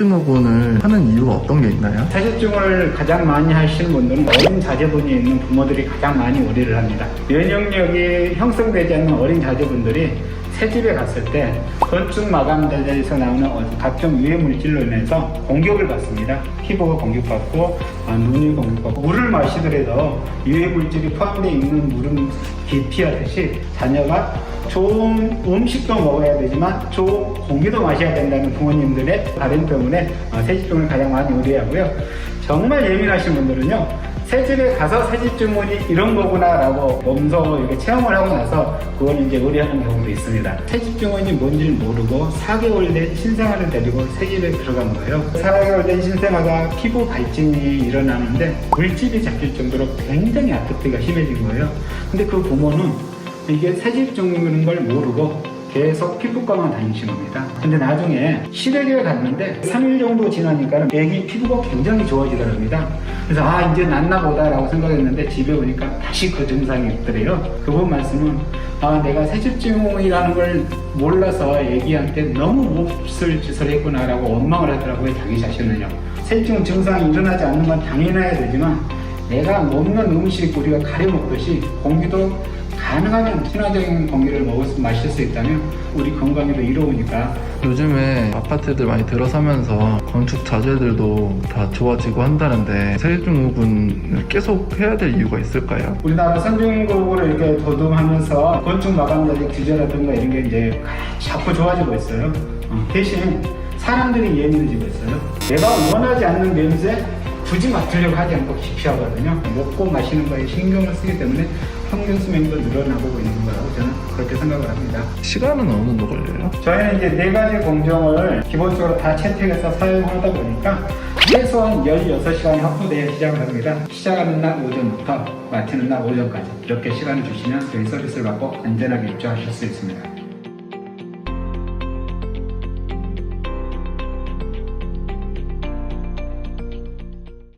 증후군을 하는 이유가 어떤 게 있나요? 사실증을 가장 많이 하시는 분들은 어린 자제분이 있는 부모들이 가장 많이 우려를 합니다. 면역력이 형성되지 않는 어린 자제분들이 새 집에 갔을 때 건축 마감자재에서 나오는 어- 각종 유해 물질로 인해서 공격을 받습니다. 피부가 공격받고 아, 눈이 공격받고 물을 마시더라도 유해 물질이 포함되어 있는 물은 기피하듯이 자녀가 좋은 음식도 먹어야 되지만 좋은 공기도 마셔야 된다는 부모님들의 바람 때문에 어, 새집중을 가장 많이 우려하고요. 정말 예민하신 분들은요. 새집에 가서 새집 주문이 이런 거구나라고 몸소 이렇게 체험을 하고 나서 그걸 이제 의뢰하는 경우도 있습니다. 새집 주문이 뭔지를 모르고 4개월 된 신생아를 데리고 새집에 들어간 거예요. 4개월 된 신생아가 피부 발진이 일어나는데 물집이 잡힐 정도로 굉장히 아토피가 심해진 거예요. 근데 그 부모는 이게 새집 주문인 걸 모르고 계속 피부과만 다니신 겁니다. 근데 나중에 시댁에 갔는데 3일 정도 지나니까 애기 피부가 굉장히 좋아지더랍니다. 그래서 아 이제 낫나 보다라고 생각했는데 집에 오니까 다시 그 증상이 있더래요. 그분 말씀은 아 내가 새집증후이라는 걸 몰라서 애기한테 너무 몹쓸 짓을 했구나라고 원망을 하더라고요 자기 자신은요. 새집증 증상이 일어나지 않는 건 당연해야 되지만 내가 먹는 음식 우리가 가려 먹듯이 공기도 가능하면 친화적인 공기를 먹을 수 마실 수 있다면 우리 건강에도 이로우니까 요즘에 아파트들 많이 들어서면서 건축 자재들도 다 좋아지고 한다는데 세증후군을 계속 해야 될 이유가 있을까요? 우리나라 선진국으로 이렇게 도움하면서 건축 마감자재 규제라든가 이런 게 이제 자꾸 좋아지고 있어요. 어, 대신 사람들이 예민해지고 있어요. 내가 원하지 않는 냄새 굳이 맡으려고 하지 않고 기피하거든요. 먹고 마시는 거에 신경을 쓰기 때문에 평균 수명도 늘어나고 있는 거라고 저는 그렇게 생각을 합니다. 시간은 어느 정도 걸려요? 저희는 이제 네 가지 공정을 기본적으로 다 채택해서 사용하다 보니까 최소한 16시간이 확보되어 시작을 합니다. 시작하는 날 오전부터 마치는 날 오전까지 이렇게 시간을 주시면 저희 서비스를 받고 안전하게 입주하실 수 있습니다.